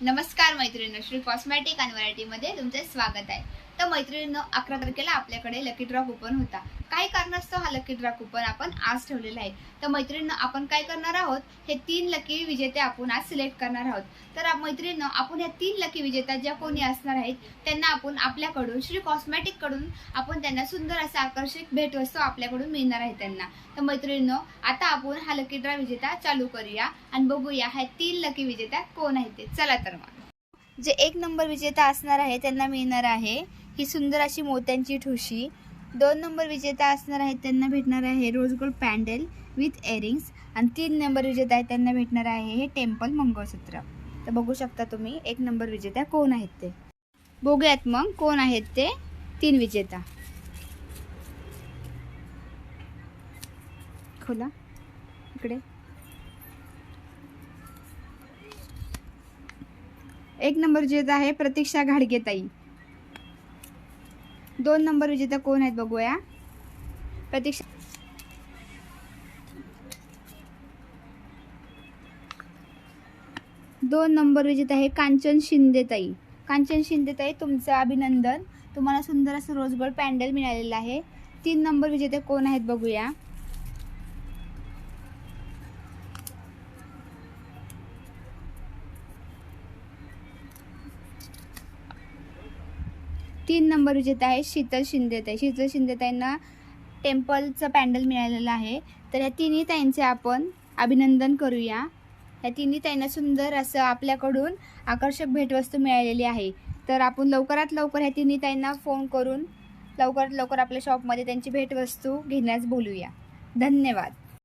नमस्कार मैत्रिणी श्री कॉस्मॅटिक आणि व्हरायटीमध्ये तुमचे स्वागत आहे. तर मैत्रिणीनं अकरा तारखेला आपल्याकडे लकी ड्रॉ कुपन होता. काही कारणास्तव हा लकी ड्रॉ कुपन आपण आज ठेवलेला आहे? तर मैत्रिणीनं आपण काय करणार आहोत? हे तीन लकी विजेते आपण आज सिलेक्ट करणार आहोत. तर मैत्रिणीनं आपण ह्या तीन लकी विजेत्या ज्या कोणी असणार आहेत त्यांना आपण आपल्याकडून श्री कॉस्मॅटिककडून आपण त्यांना सुंदर असा आकर्षक भेटवस्तू आपल्याकडून मिळणार आहे त्यांना. तर मैत्रिणीनं आता आपण हा लकी ड्रॉ विजेता चालू करूया आणि बघूया ह्या तीन लकी विजेत्या कोण आहेत ते. चला तर मग. जे एक नंबर विजेता असणार आहे त्यांना मिळणार आहे ही सुंदर अशी मोत्यांची ठुशी. दोन नंबर विजेता असणार आहेत त्यांना भेटणार आहे rose gold pendant with earrings आणि तीन नंबर विजेता आहे त्यांना भेटणार आहे हे टेम्पल मंगळसूत्र. तर बघू शकता तुम्ही एक नंबर विजेता कोण आहेत ते? बघूयात मग कोण आहेत ते? तीन विजेता. खोला इकडे. एक नंबर विजेता आहे प्रतीक्षा घाडगेताई. दोन नंबर विजेता कोण आहेत बघूया. प्रतीक्षा दोन नंबर विजेता आहे कांचन शिंदेताई. कांचन शिंदेताई तुमचं अभिनंदन. तुम्हाला सुंदर असं रोज पॅन्डल मिळालेलं आहे. तीन नंबर विजेते कोण आहेत बघूया. तीन नंबर विजेता आहे शीतल शिंदेताई. शीतल शिंदेताईंना टेम्पलचं पॅन्डल मिळालेलं आहे. तर ह्या तिन्ही ताईंचे आपण अभिनंदन करूया. ह्या तिन्ही ताईंना सुंदर असं आपल्याकडून आकर्षक भेटवस्तू मिळालेली आहे. तर आपण लवकरात लवकर ह्या तिन्ही ताईंना फोन करून लवकरात लवकर आपल्या शॉपमध्ये त्यांची भेटवस्तू घेण्यास बोलूया. धन्यवाद.